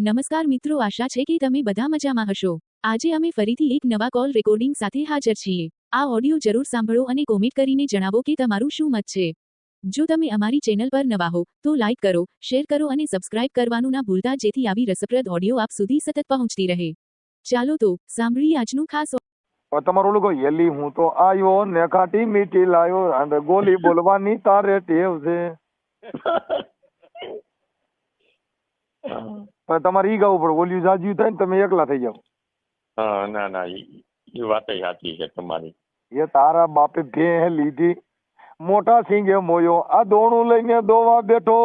નમસ્કાર મિત્રો આશા છે કે તમે બધા મજામાં હશો. આજે અમે ફરીથી એક નવા કોલ રેકોર્ડિંગ સાથે હાજર છીએ. આ ઓડિયો જરૂર સાંભળો અને કોમેન્ટ કરીને જણાવો કે તમારું શું મત છે. જો તમે અમારી ચેનલ પર નવા હો તો લાઇક કરો શેર કરો અને સબસ્ક્રાઇબ કરવાનું ના ભૂલતા જેથી આવી રસપ્રદ ઓડિયો આપ સુધી સતત પહોંચતી રહે. ચાલો તો સાંભળીએ આજનું ખાસ તમારું લોકો કહો હું તો આયો ને કાટી મીઠી લાયો અને ગોલી બોલવાની તારે ટેવ છે. પણ તમારે ઈ ગાવું પડે. ઓલિયું જાજ્યું થાય ને તમે એકલા થઈ જાવ હા ના ના એ વાત સાચી છે તમારી. એ તારા બાપે ભેહ લીધી. મોટા સિંગે મોયો. આ દોણું લઈને દોવા બેઠો.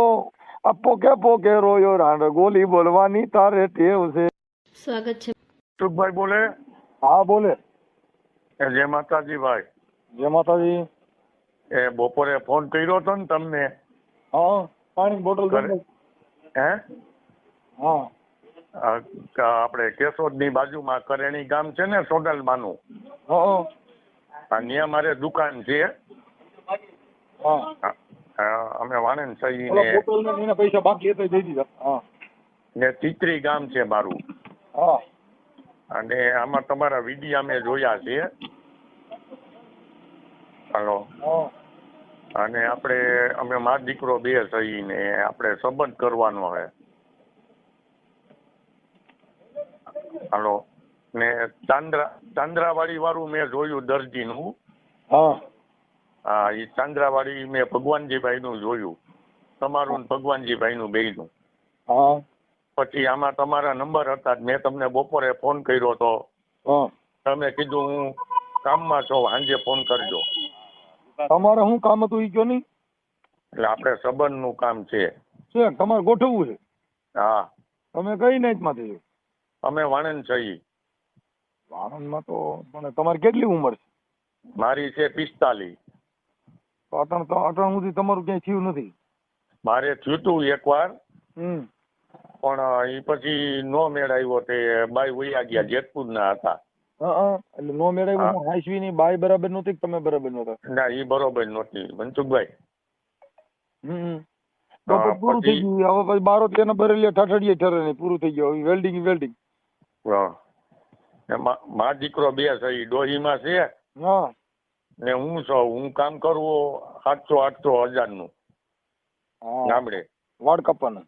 આ પોકે પોકે રોયો રાંડ. ગોલી બોલવાની તારે ટેવ છે. સ્વાગત છે. સુખભાઈ બોલે? હા બોલે. એ જય માતાજી ભાઈ. જય માતાજી. એ બપોરે ફોન કર્યો હતો ને તમને. હા પાણી બોટલ. હે? હા. આપણે કેશોદની બાજુમાં કરેણી ગામ છે ને સોડલમાનું ત્યાં મારે દુકાન છે. અમે વાણંદ સહી પૈસા બાકી હતા દઈ દીધા. ને ચિત્રી ગામ છે મારું. હા. અને આમાં તમારા વિડીયા અમે જોયા છે. હલો. હા. અને આપણે અમે મા દીકરો બે સહી ને આપણે સંબંધ કરવાનો છે. હાલો. ને ચાંદ્રા ચાંદ્રાવાડી વાળું મેં જોયું દરજીનું. હા. હા એ ચાંદ્રાવાડી મેં ભગવાનજીભાઈ નું જોયું. તમારું ભગવાનજીભાઈ નું બેયનું. હા. પછી આમાં તમારા નંબર હતા મેં તમને બપોરે ફોન કર્યો તો. તમે કીધું હું કામમાં છો સાંજે ફોન કરજો. તમારે શું કામ હતું ઈ કયો નહીં એટલે આપણે સંબંધનું કામ છે. તમારે ગોઠવવું છે. હા. તમે કઈ નાઈટમાંથી છો અમે વાણંદ છીએ. આણંદમાં તો પણ તમારી કેટલી ઉંમર છે? મારી છે પિસ્તાલીસ. તો અટણ તો અટણ સુધી તમારું ક્યાંય થયું નથી? મારે થયું તું એકવાર. પણ એ પછી નો મેળ આવ્યો તે બાય વયા ગયા જેતપુર ના હતા એટલે નો મેળાવ્યો હાઈસવી ની બાય બરાબર નહોતી તમે બરાબર નહોતા? ના એ બરોબર નહોતી મનસુખભાઈ. હમ પૂરું થઈ ગયું. હવે પછી બારો તેના ભરેલી ઠઠડીએ ઠરે નહીં પૂરું થઈ ગયું. વેલ્ડિંગ વેલ્ડિંગ મા દીકરો બે છે એ ડોહીમાં છે. ને હું છો હું કામ કરવો સાતસો આઠસો હજારનું ગામડે. વાળ કાપવાના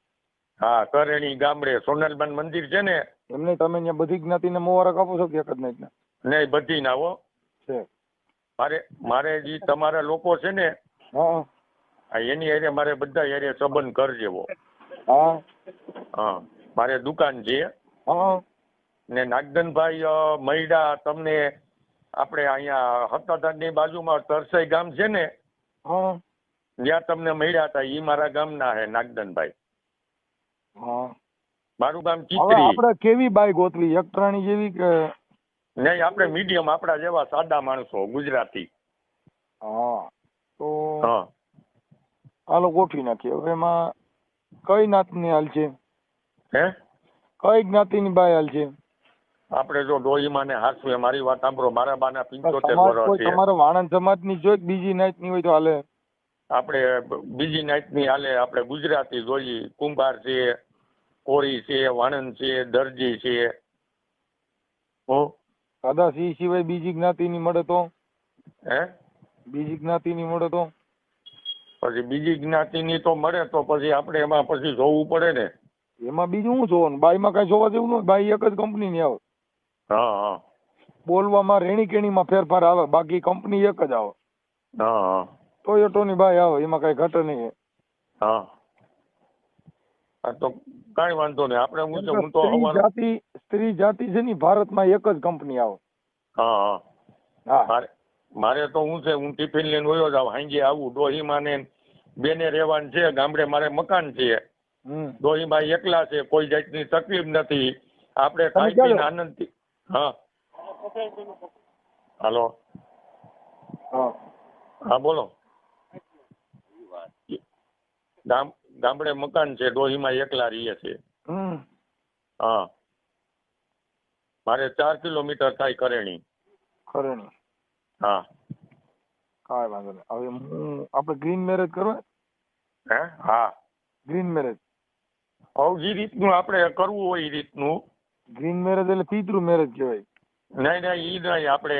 હા કરેણી ગામડે સોનલબાન મંદિર છે ને. એમને તમે ત્યાં બધી જ્ઞાતિને મોવારક આપો છો કે એક જ નાઈટના? ને બધી ના હો. છે. મારે મારે જે તમારા લોકો છે ને હા. એની એરે મારે બધા એરે સંબંધ કરજેવો હા. હા મારે દુકાન છે. હા. ને નાગદનભાઈ મૈડા તમને આપણે અહીંયા હતાધારની બાજુમાં તરસાઈ ગામ છે ને? જ્યાં તમને મળ્યા હતા. ઈ મારા ગામના હે નાગદનભાઈ મારું ગામ ચિત્રી. આપણે કેવી બાઈ ગોતવી એક પ્રાણી જેવી કે? નહીં આપણે મીડિયમ આપણા જેવા સાદા માણસો ગુજરાતી. હા. તો હાલો ગોઠવી નાખીએ હવે એમાં કઈ નાતની હાલ છે? હે? કઈ જ્ઞાતિની બાઈ હાલ છે? આપણે જો ડોહીમાં ને હાસવે મારી વાત સાંભળો. મારા બાના પિંચોતેર વર્ષ છે. તમારો વાણંદ સમાજની જોઈ કે બીજી નાતની હોય તો હાલે. આપણે બીજી નાઈટની હાલે. આપણે ગુજરાતી જોઈ કુંભાર છે કોરી છે વાણંદ છે દરજી છે. હો? કદાચ ઈ સિવાય બીજી જ્ઞાતિની મળે તો? હે? બીજી જ્ઞાતિની મળે તો? પછી બીજી જ્ઞાતિની તો મળે તો પછી આપણે એમાં પછી જોવું પડે ને. એમાં બીજું શું જોવાનું? બાઈમાં કઈ જોવા જેવું નહીં હોય? બાઈ એક જ કંપની ની આવે. હા હા. બોલવામાં રેણી કેણીમાં ફેરફાર આવે. બાકી કંપની એક જ આવે. હા હા. ટોયોટોની બાઈ આવે. એમાં કઈ ઘટે નહીં. હા. તો કાંઈ વાંધો નહીં. આપણે હું હું તો જાતિ સ્ત્રી જાતિ છે ને ભારતમાં એક જ કંપની આવે. હા હા. હા. મારે મારે તો હું છે હું ટિફિન લઈને વયો જાવ સાંજે આવું ડોહીમાં ને બેને રહેવાનું છે ગામડે મારે મકાન છે. હમ. ડોહીમાં એકલા છે કોઈ જાતની તકલીફ નથી. આપણે ખાઈ પીને આનંદથી હા. હાલો. હા હા બોલો. ગામ ગામડે મકાન છે ડોહીમાં એકલા રહીએ છે હા. મારે ચાર કિલોમીટર થાય કરેણી કરેણી હા. કાંઈ વાંધો નહીં. હવે હું આપણે ગ્રીન મેરેજ કરવા હે? હા. ગ્રીન મેરેજ હવે જે રીતનું આપણે કરવું હોય એ રીતનું. ગ્રીન મેરેજ એટલે પિતૃ મેરેજ કહેવાય. નહીં નહીં ઈ નહીં આપણે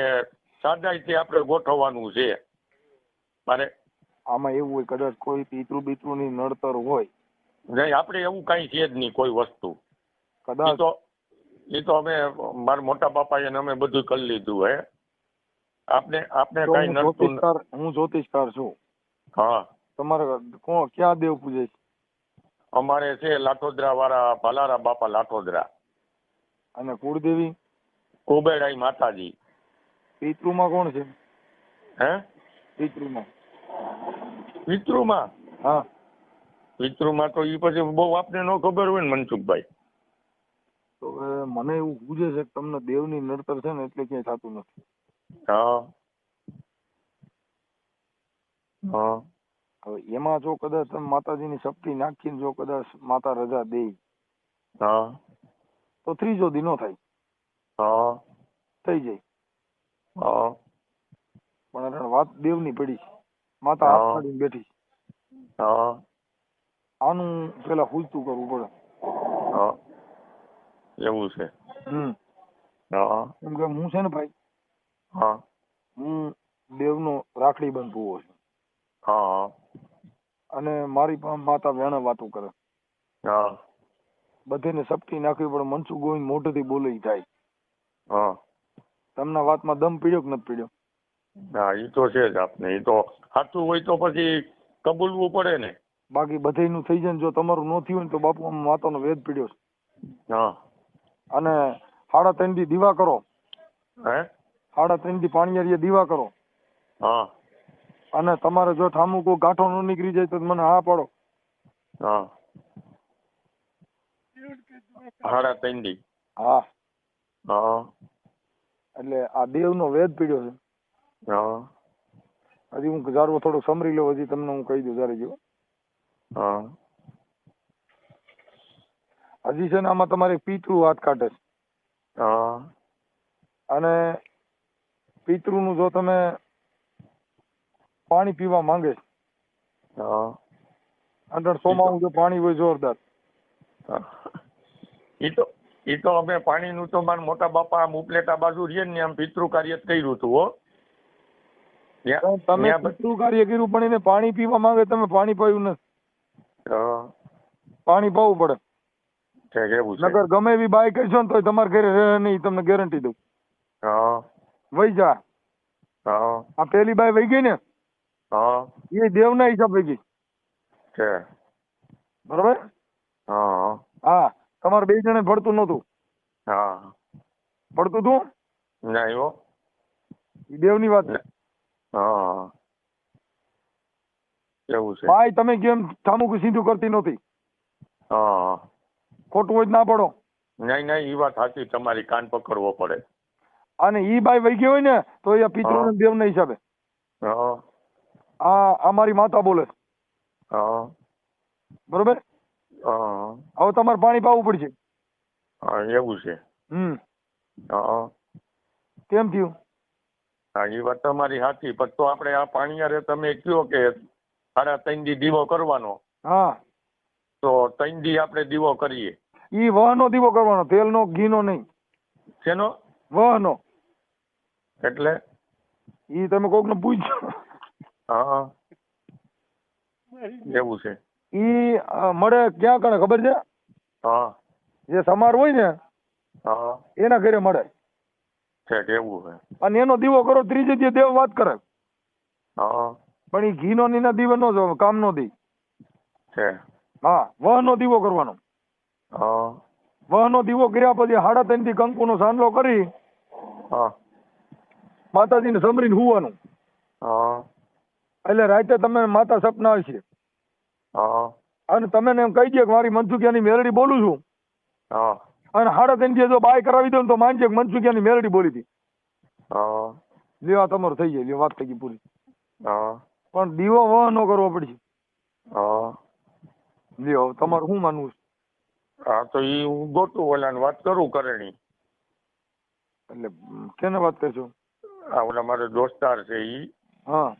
સાદાઈથી આપણે ગોઠવવાનું છે. મારે આમાં એવું હોય કદાચ કોઈ પિતૃ બિતૃ ની નડતર હોય. નહીં આપણે એવું કાંઈ છે જ નહીં કોઈ વસ્તુ. કદાચ તો એ તો અમે મારા મોટા બાપા એને અમે બધું કરી લીધું હે. આપને આપને કાંઈ નડતું હું જ્યોતિષકાર છું. હા. તમારે કોણ ક્યાં દેવ પૂજે છે? અમારે છે લાઠોદરા વાળા ભાલારા બાપા લાઠોદરા. અને કુળદેવી? કુબેડાઈ માતાજી. પિતૃમાં કોણ છે? હે? પિતૃમાં. પિતૃમાં? હા. પિતૃમાં તો ઈ પછી બહુ આપને ન ખબર હોય ને મનસુખભાઈ. તો મને એવું પૂછે છે કે તમને દેવની નડતર છે ને એટલે ક્યાંય થતું નથી. હા. હા. હવે એમાં જો કદાચ તમે માતાજીની શક્તિ નાખીને જો કદાચ માતા રજા દે. હા. તો ત્રીજો દી નો થાય. હા. થઈ જાય. હા. પણ અરણ વાત દેવની પડી છે. માતા હાથ કાઢીને બેઠી છે. હા. આનું પેલા હુજતું કરવું પડે. હા. એવું છે. હમ. હા. કેમ કે હું છે ને ભાઈ હા. હું દેવનો રાખડી બંધ ભૂવો છું. હા. અને મારી પણ માતા વેણા વાતો કરે. હા. બધેને સપટી નાખવી પડે મનસુખ ગોવિંદ મોઢેથી થી બોલી થાય. હા. તમને વાતમાં દમ પીડ્યો કે નથી પીડ્યો? હા એ તો છે જ આપને એ તો સાચું હોય તો પછી કબૂલવું પડે ને. બાકી બધેયનું થઈ જાય ને જો તમારું ન થયું હોય ને તો બાપુ આમ માતાનો વેદ પીડ્યો છે. હા. અને સાડા ત્રણથી દીવા કરો. હે? સાડા ત્રણ પાણી પાણીયારીએ દીવા કરો. હા. અને તમારે જો ઠામું કોઈ ગાંઠો ન નીકળી જાય તો મને હા પાડો. હા. હાડા ત્રણ દી હા. હા. એટલે આ દેવનો વેદ પીડ્યો છે. હા. હજી હું જારવો થોડો સમરી લઉં હજી તમને હું કહી દઉં જ્યારે જો હા. હજી છે ને આમાં તમારે પિતૃ હાથ કાઢે છે. હા. અને પિતૃનું જો તમે પાણી પીવા માંગે છે હા. અંદર સોમાવું જો પાણી હોય જોરદાર. ઈ તો ઈ તો અમે પાણીનું તો મારા મોટા બાપા આમ ઉપલેટા બાજુ રહીએ ને આમ પિતૃ કાર્ય કર્યું હતું હો. તમે પિતૃ કાર્ય કર્યું પણ એને પાણી પીવા માંગે તમે પાણી પાયું નથી. હા, પાણી પાવું પડે. નગર ગમે એવી બાય કરશો ને તો તમારે ઘરે રહે નહીં તમને ગેરંટી દઉં. હા. વહી જા. આ પેલી બાય વહી ગઈ ને હા. એ દેવના હિસાબ ગઈ. બરોબર? હા. તમારે બે જણે ભળતું નહોતું. હા. ભળતું તું? ના એવો. દેવની વાત હા. એવું છે. ભાઈ તમે કેમ ઠામુક સીધું કરતી નહોતી? હા. ખોટું હોય ના પડો નહીં નહીં એ વાત સાચી. તમારી કાન પકડવો પડે. અને ઈ બાઈ વહી ગયો હોય ને તો એ પિતૃ દેવ ના હિસાબે. હા. આ અમારી માતા બોલે. હા. બરોબર? હવે તમારે પાણી પાવું પડશે. હા એવું છે. હમ. હા. કેમ થયું? હા એ વાત તમારી સાચી પણ તો આપણે આ પાણીયારે તમે કયો કે સાડા ત્રણ દી દીવો કરવાનો. હા. તો ત્રણ દી આપણે દીવો કરીએ. ઈ વહનો દીવો કરવાનો તેલનો ઘીનો નહીં. શેનો? વહનો. એટલે? ઈ તમે કોકને પૂછજો. હા. એવું છે. ઈ મળે ક્યાં કણે ખબર છે? હા. જે સમાર હોય ને હા. એના ઘરે મળે. છે એવું છે અને એનો દીવો કરો ત્રીજે દી દેવ વાત કરે. હા. પણ ઈ ઘીનો નીના દીવો નો જો કામ નો દી. છે હા વહનો દીવો કરવાનો. હા. વહનો દીવો કર્યા પછી સાડા ત્રણથી કંકુનો સાંડલો કરી હા. માતાજીને સમરીને હુવાનું. હા. એટલે રાતે તમે માતા સપના આવશે હા. અને તમે એમ કહી દે કે મારી મનસુખિયાની મેલડી બોલું છું. હા. અને સાડા ત્રણ જો બાય કરાવી દો ને તો માનજે કે મનસુખિયાની મેલડી બોલી હતી. હા. લ્યો તમારું થઈ જાય વાત થઈ ગઈ પૂરી. હા. પણ દીવો વહ ન કરવો પડશે. હા. લ્યો તમારું શું માનવું છે? હા તો ઈ હું ગોતું ઓલાને વાત કરું કરણી. એટલે કેને વાત કરશો? આ ઓલા મારો દોસ્તાર છે ઈ. હા.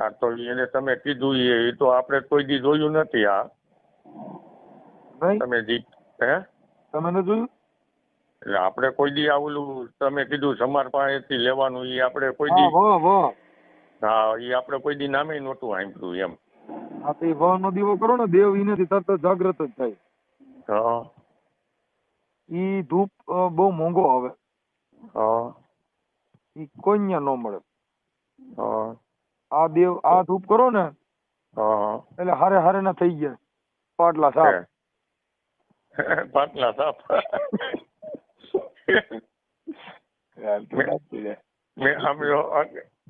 હા તો એને તમે કીધું ઈ તો આપણે કોઈ દી જોયું નથી આ. તમે જી હે? તમે નથી જોયું? એટલે આપણે કોઈ દી આવું તમે કીધું સમાર પાસેથી લેવાનું એ આપણે કોઈ હા દી હા એ આપણે કોઈ દી નામે નહોતું સાંભળ્યું એમ. હા તો એ વાહનો દીવો કરો ને દેવ એનાથી તરત જાગ્રત જ થાય. હા. ઈ ધૂપ બહુ મોંઘો આવે. હા. ઈ કોઈ ન્યા ન મળે. હા. આ દેવ આ ધૂપ કરો ને એટલે હારે હારે ના થઈ ગયા. પાટલા સાફ. પાટલા સાફ. મેં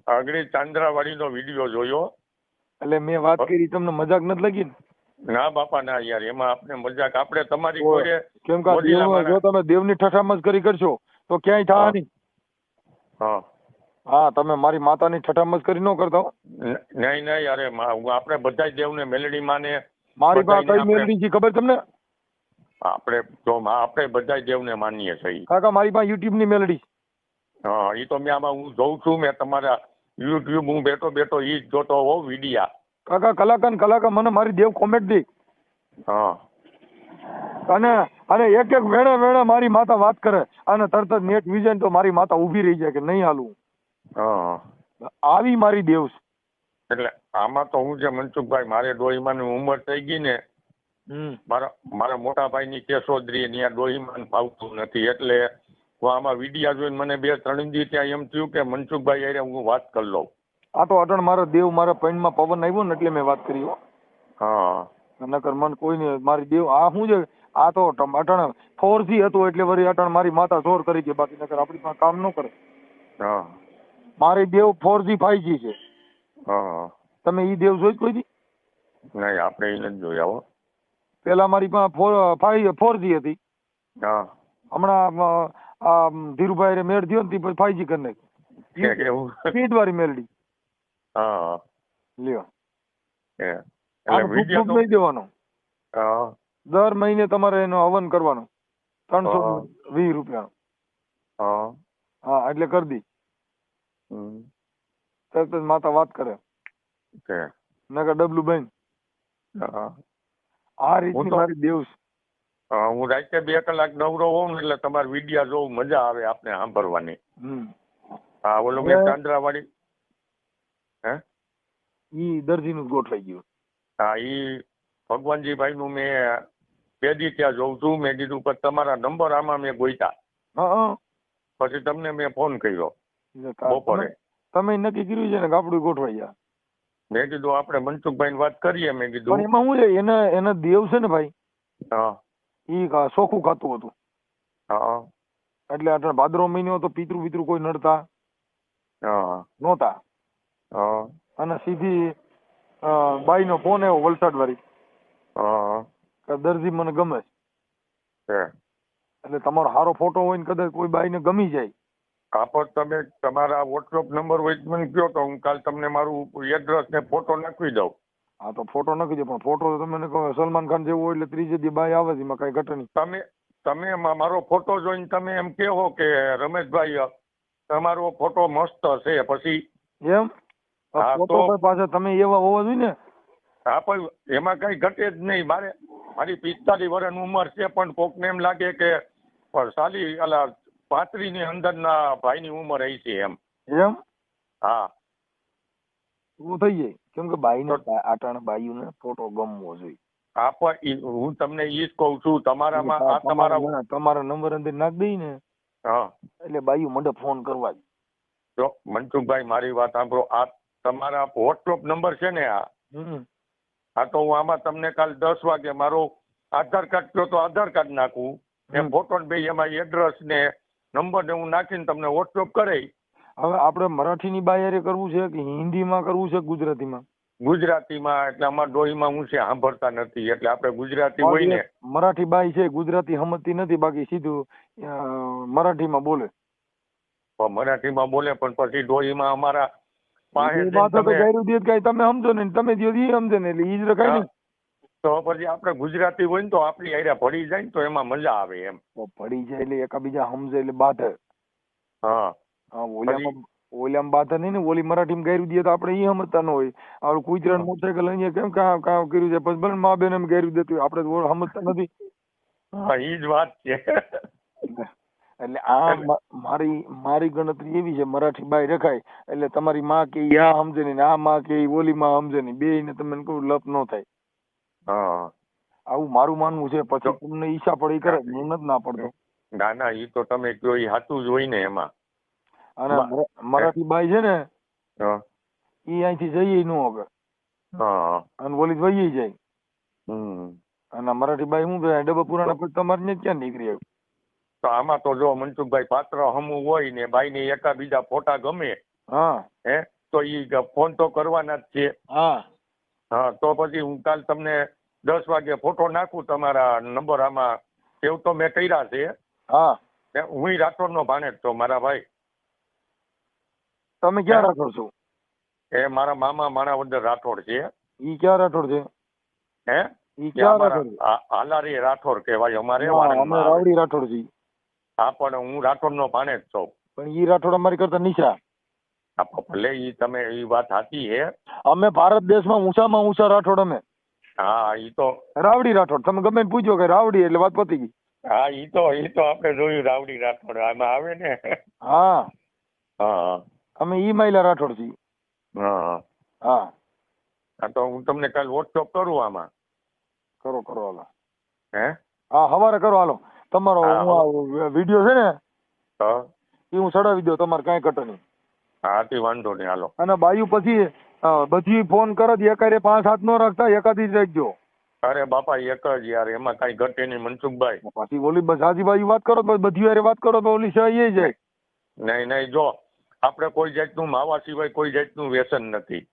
આગળ ચાંદ્રાવાડીનો વીડિયો જોયો. એટલે મેં વાત કરી તમને મજાક નથી લાગી ને? ના બાપા ના યાર એમાં આપણે મજાક. આપણે તમારી કોઈ કેમ કે જો તમે દેવની ઠઠામસ્કરી કરશો તો ક્યાંય થવાની હા. હા તમે મારી માતાની ઠઠામસ્કરી ન કરતા હો. ન- નહીં નહીં અરે મા- હું આપણે બધા દેવને મેલડી માને. મારી પાસે કઈ મેલડી છે ખબર તમને? આપણે જો મા- આપણે બધા દેવને માનીએ છીએ. કાકા મારી પાસે યુટ્યુબની મેલડી. હા એ તો મેં આમાં હું જોઉં છું મેં તમારા યુટ્યુબ હું બેઠો બેઠો ઈ જ જોતો હોઉં વિડિયા. કાકા કલાકાર ને કલાકાર મને મારી દેવ કોમેન્ટ દે. હા. અને અને એક એક વેણે વેણે મારી માતા વાત કરે. અને તરત જ નેટ વિઝન તો મારી માતા ઊભી રહી જાય કે નહીં હાલું. હા આવી મારી દેવ છે એટલે આમાં તો હું છે મનસુખભાઈ મારે ડોહીમાની ઉંમર થઈ ગઈ ને. મારા મારા મોટા ભાઈની કેશોદરી ત્યાં ડોહીમાન ફાવતું નથી. એટલે હું આમાં વિડિયા જોઈને મને બે ત્રણ દી ત્યાં એમ થયું કે મનસુખભાઈ અરે હું વાત કરી લઉં. આ તો અટણ મારો દેવ મારા પૈણમાં પવન આવ્યો ને એટલે મેં વાત કરી હા. નકર મન કોઈ નહીં મારી દેવ આ શું છે આ તો અટણ ફોર જી હતું એટલે વળી અટણ મારી માતા જોર કરી છે બાકી નકર આપણી પાસે કામ ન કરે. હા. મારી દેવ ફોર જી ફાઈવ જી છે. હા. તમે ઈ દેવ જોઈ કોઈ દી? નહીં આપણે એ નથી જોયા હો. પેલા મારી પાસે ફોર ફાઈવ ફોર જી હતી. હા. હમણાં આ ધીરુભાઈ રે મેળ થયો ને પછી ફાઈવ જી કરી નાખી સ્પીડ વાળી મેલડી હા. લ્યો. નહીં દેવાનો. હા. દર મહિને તમારે એનો હવન કરવાનો. ત્રણસો વીસ રૂપિયાનો. હા. હા એટલે કરી દી. તરત જ માતા વાત કરે. કે? નકર ડબલું બેન હા આ રીતની મારી દેવ હું રાતે બે કલાક નવરો હોઉં એટલે તમારે વિડિયા જોઉં મજા આવે આપને સાંભળવાની. હા ઓલો મેં ચાંદ્રાવાડી હે? ઈ દરજીનું ગોઠવાઈ ગયું. હા ઈ ભગવાનજીભાઈ નું મેં બે દી ત્યાં જોઉં છું. મેં કીધું પણ તમારા નંબર આમાં મેં ગોઈતા. પછી તમને મેં ફોન કર્યો. બપોરે. તમે નક્કી કર્યું છે ને ગાપડું ગોઠવાઈ ગયા મેં કીધું આપણે મનસુખભાઈ વાત કરીએ મેં પણ કીધું એમાં શું છે? એને એને દેવ છે ને ભાઈ હા. ઈ સોખું ચોખ્ખું ખાતું હતું. હા. એટલે અટણ ભાદરો મહિનો તો પિતૃ પિતૃ કોઈ નડતા હા. નહોતા. હા. અને સીધી બાઈ બાઈનો ફોન આવ્યો વલસાડ વાળી હા દરજી મને ગમે. છે. એટલે તમારો સારો ફોટો હોય ને કદાચ કોઈ બાઈને ગમી જાય. પર તમે તમારા વોટ્સઅપ નંબર હોય મને કહો તો હું કાલ તમને મારું એડ્રેસ ને ફોટો નાખી દઉં. હા તો ફોટો નાખી દે પણ ફોટો તો તમને કહો સલમાન ખાન જેવું હોય એટલે ત્રીજે દી બાય આવે છે એમાં કઈ ઘટે નહીં. તમે તમે મારો ફોટો જોઈને તમે એમ કહો કે રમેશભાઈ તમારો ફોટો મસ્ત છે. પછી એમ? ફોટો પાછા તમે એવા હોવા જોઈએ ને? હા પણ એમાં કઈ ઘટે જ નહીં. મારે મારી પિસ્તાલીસ વર્ષની ઉંમર છે પણ કોકને એમ લાગે કે સાલી અલા પાંત્રીસની અંદરના ભાઈની ઉંમર હઈ છે એમ. એમ? હા. હું થઈ જાય? કેમ કે બાઈને આટાણે બાઈઓને ફોટો ગમવો જોઈએ. આ પણ હું તમને ઈ જ કઉ છું તમારામાં આ તમારા તમારા નંબર અંદર નાખ દઈ ને. હા. એટલે બાઈઓ મને ફોન કરવા જ મનસુખભાઈ મારી વાત સાંભળો આ તમારા વોટ્સઅપ નંબર છે ને આ. હા તો હું આમાં તમને કાલ દસ વાગે મારો આધાર કાર્ડ કયો તો આધાર કાર્ડ નાખું એ ફોટો ને ભાઈ એમાં એડ્રેસ ને નંબર ને હું નાખીને તમને વોટ્સઅપ કરે હવે આપણે મરાઠીની બાયારે કરવું છે કે હિન્દીમાં કરવું છે ગુજરાતીમાં? ગુજરાતીમાં એટલે અમારા ડોહીમાં હું છે સાંભળતા નથી એટલે આપણે ગુજરાતી હોય ને. મરાઠી બાઈ છે ગુજરાતી સમજતી નથી બાકી સીધું મરાઠીમાં બોલે. મરાઠીમાં બોલે પણ પછી ડોહીમાં અમારા પાસે તમે સમજો ને તમે દો ઈ સમજે ને એટલે ઈજ કઈ રખાય ને. તો પછી આપણે ગુજરાતી હોય ને તો આપણી આયરા ભળી જાય ને તો એમાં મજા આવે એમ. તો પડી જાય એટલે એકાબીજા સમજે એટલે બાધે. હા. હા ઓલામાં ઓલી આમ બાધા નહીં ને ઓલી મરાઠીમાં ગાયરું દે તો આપણે ઈ સમજતા ન હોય. આપણે કુતરાને મોટરસાઇકલ અહીંયા કેમ કામ કામ કર્યું છે? પછી ભલે મા બેન એમ ગાયરું દેતું આપણે તો સમજતા નથી. હા એ જ વાત છે. એટલે આ મારી મારી ગણતરી એવી છે મરાઠી બાઈ રખાય. એટલે તમારી માં કે આ સમજે નહીં ને આ માં કે ઓલી માં સમજે નહીં. બે ને તમને કહું લપ ન થાય. હા. આવું મારું માનવું છે પછી તમને ઈચ્છા પડી કરે હું જ ના પડતો. ના ના એ તો તમે કયો ઈ સાચું જ હોય ને એમાં. અને મરાઠી બાઈ છે ને એ અહીંથી જઈએ ન હવે. અને ઓલી વહી જાય. અને મરાઠી બાઈ હું ડબ્બા પુરાણા પછી તમારે ને ક્યાં નીકળી આવ્યું તો આમાં તો જો મનસુખભાઈ પાત્ર હમું હોય ને બાઈ ને એકા બીજા ફોટા ગમે હા. હે તો ઈ ફોન તો કરવાના જ છે. હા. હા તો પછી હું કાલ તમને દસ વાગે ફોટો નાખું તમારા નંબર આમાં. એવું તો મેં કર્યા છે. હા. હું રાઠોડ નો ભાણેજ છો મારા ભાઈ. તમે ક્યાં રાઠોડ છો? એ મારા મામા માણાવદર રાઠોડ છે. ઈ ક્યાં રાઠોડ છે? હે? ઈ ક્યાં રાઠોડ હાલારી રાઠોડ કહેવાય અમારે અમે રાવડી રાઠોડ છીએ. હા પણ હું રાઠોડ નો ભાણેજ છું. પણ ઈ રાઠોડ અમારી કરતા નીચા. હા, ભલે ઈ તમે ઈ વાત સાચી છે. અમે ભારત દેશમાં ઊંચામાં ઊંચા રાઠોડ અમે. હા ઈ તો રાવડી રાઠોડ તમે ગમે પૂછ્યો પૂછો કે રાવડી એટલે વાત પતી ગઈ. હા ઈ તો ઈ તો આપણે જોયું રાવડી રાઠોડ આમાં આવે ને. હા. હા. અમે ઈ મહિલા રાઠોડ છીએ. હા. હા. હા તો હું તમને કાલ વોટ્સઅપ કરું આમાં. કરો કરો હાલો. હે? હા હવારે કરો હાલો. તમારો વીડિયો છે ને હા. એ હું ચડાવી દઉં તમારે કાંઈ ઘટે નહીં. હા તે વાંધો નહીં હાલો. અને બાયુ પછી બધી ફોન કરો એકારે પાંચ હાથ નો રાખતા એકાદી જ રાખજો. અરે બાપા એક જ યાર એમાં કઈ ઘટે નહીં મનસુખભાઈ. પછી ઓલી બાજુ વાત કરો બધી વારે વાત કરો તો ઓલી સહી જાય. નહીં નહીં જો આપણે કોઈ જાતનું માવા સિવાય કોઈ જાતનું વ્યસન નથી.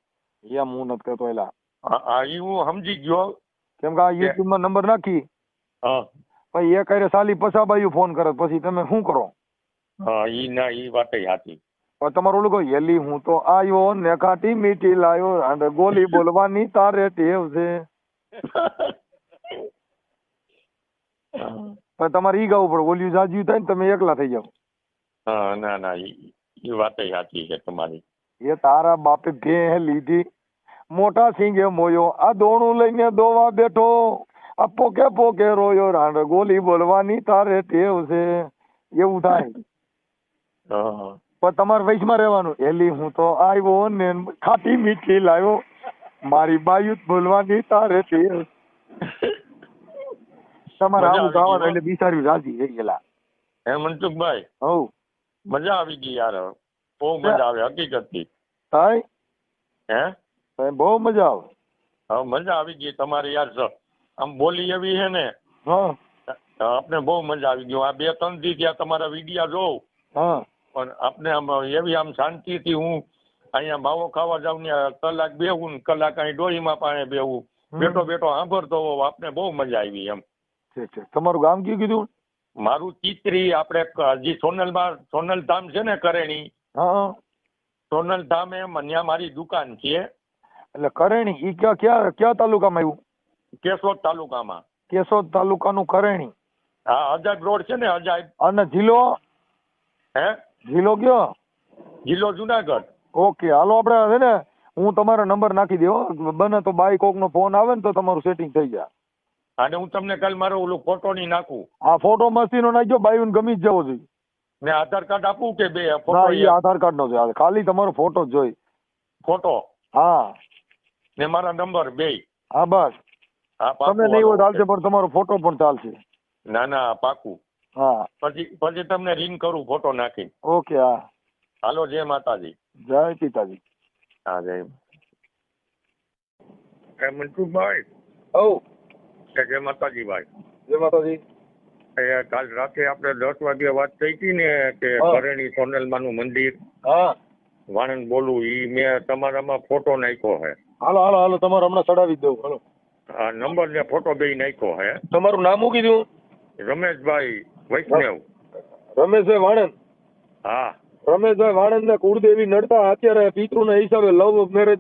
એમ હું નથી કરતો એલા. હા એ હું સમજી ગયો. કેમ કે આ યુટ્યુબમાં નંબર નાખી. હા. પછી એ કરે સાલી પસાબાયું ફોન કરે પછી તમે શું કરો? હા ઈ ના ઈ વાત સાચી તમારું ઓલું કહો યેલી હું તો આયો ને કાટી મીઠી લાયો અને ગોલી બોલવાની તારે ટેવ છે. પણ તમારે ઈ ગાવું પડે ઓલિયું જાજ્યું થાય ને તમે એકલા થઈ જાવ હા ના ના એ વાત સાચી છે તમારી. એ તારા બાપે ભે લીધી. મોટા સિંગે મોયો આ દોણું લઈને દોવા બેઠો. આ પોકે પોકે રોયો રાંડ ગોલી બોલવાની તારે ટેવ છે. એવું થાય. હા. પણ તમારે વૈશમાં રહેવાનું. એલી હું તો આવ્યો ને ખાટી મીઠી લાવ્યો. મારી બાયુ જ બોલવાની તારે તમારે આવું ગાવાનું એટલે બિચાર્યું રાજી થઈ ગયેલા. હે મનસુખભાઈ હવ મજા આવી ગઈ યાર. બહુ મજા આવે હકીકતથી. થાય હે? બહુ મજા આવે. હવે મજા આવી ગઈ તમારી યાર સર આમ બોલી એવી છે ને. હા. આપણે બહુ મજા આવી ગઈ. આ બે ત્રણ દી ત્યાં તમારા વિડિયા જોઉં. હા. પણ આપને આમ એવી આમ શાંતિથી હું અહીંયા માવો ખાવા જાઉં ને કલાક બેહું ને કલાક અહીં ડોહીમાં પાણે બેહું. બેઠો બેઠો સાંભળતો હોવ આપને બહુ મજા આવી એમ. ઠીક છે. તમારું ગામ કયું કીધું? મારું ચિત્રી આપણે હજી સોનલમાં સોનલ ધામ છે ને કરેણી? હા હા. સોનલ ધામ એમ ત્યાં મારી દુકાન છે. એટલે કરેણી ઈ ક્યાં ક્યાં કયા તાલુકામાં આવ્યું? કેશોદ તાલુકામાં. કેશોદ તાલુકાનું કરેણી. હા અજાબ રોડ છે ને અજાબ અને જિલ્લો? હે? જિલ્લો કયો? જિલ્લો જુનાગઢ. ઓકે હાલો આપણે છે ને હું તમારો નંબર નાખી દેવો. બને તો બાઈ કોકનો ફોન આવે ને તો તમારું સેટિંગ થઈ જાય. અને હું તમને કાલ મારો ઓલું ફોટો ની નાખું. આ ફોટો મસ્તીનો નાખજો બાઈ ગમી જ જવો જોઈએ. ને આધાર કાર્ડ આપું કે બે ના ફોટો એ આધાર કાર્ડ નો છે ખાલી તમારો ફોટો જ જોઈ. ફોટો હા. ને મારા નંબર બે. હા બસ. હા પાકું તમે નહીં હોય ચાલશે પણ તમારો ફોટો પણ ચાલશે. ના ના પાકું. હા. પછી પછી તમને રિંગ કરું ફોટો નાખી ઓકે હા. હાલો જય માતાજી. જય પિતાજી. હા જય. એ મનસુખભાઈ? ઓ. જય માતાજી ભાઈ જય માતાજી. એ કાલ રાતે આપણે દસ વાગે વાત થઈ હતી ને કે. કરેણી સોનલમાનું મંદિર. હા. વાણંદ બોલું ઈ મેં તમારામાં ફોટો નાખ્યો હે. હાલો હાલો હાલો તમારો હમણાં ચડાવી દઉં હાલો. નંબર ને ફોટો બે નાખ્યો હે. તમારું નામ શું કીધું? રમેશભાઈ વૈષ્ણવ. રમેશભાઈ વાણંદ. હા. રમેશભાઈ વાણંદ ને કુળદેવી નડતા અત્યારે પિતૃ ના હિસાબે લવ મેરેજ